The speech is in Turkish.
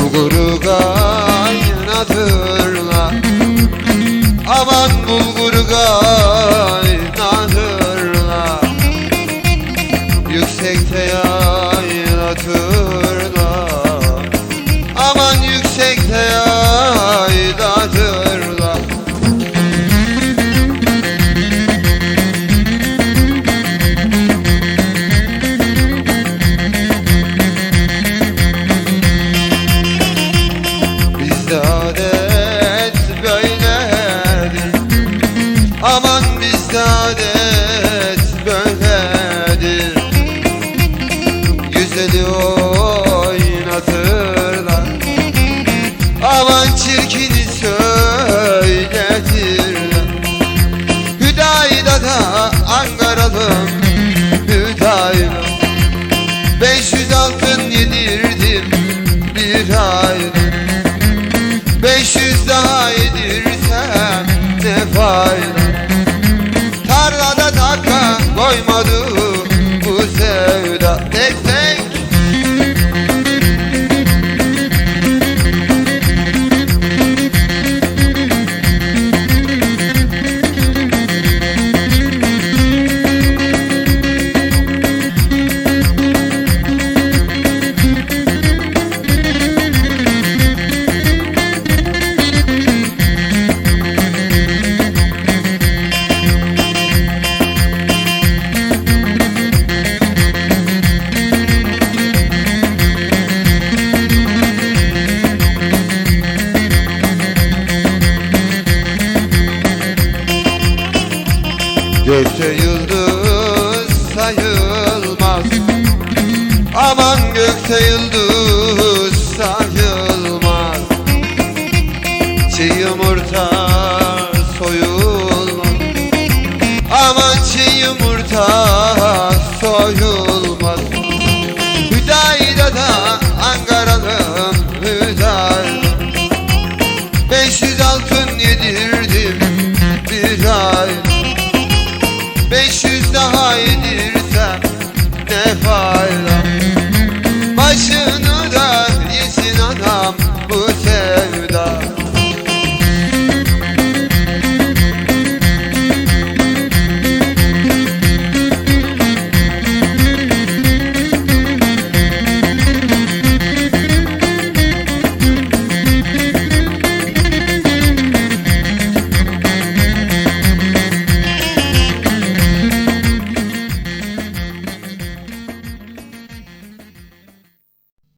bulguru kaynatırlar Aman bulguru çirkini söyletirler Hüdayda da Ankaralım Hüdayda. 500 altın yedirdim bir ayda 500 daha yedirsem ne fayda? Tarlada taka koymadı Gökte yıldız sayılmaz. Aman gökte yıldız sayılmaz. Çiğ yumurta soyulmaz. Aman çiğ yumurta soyulmaz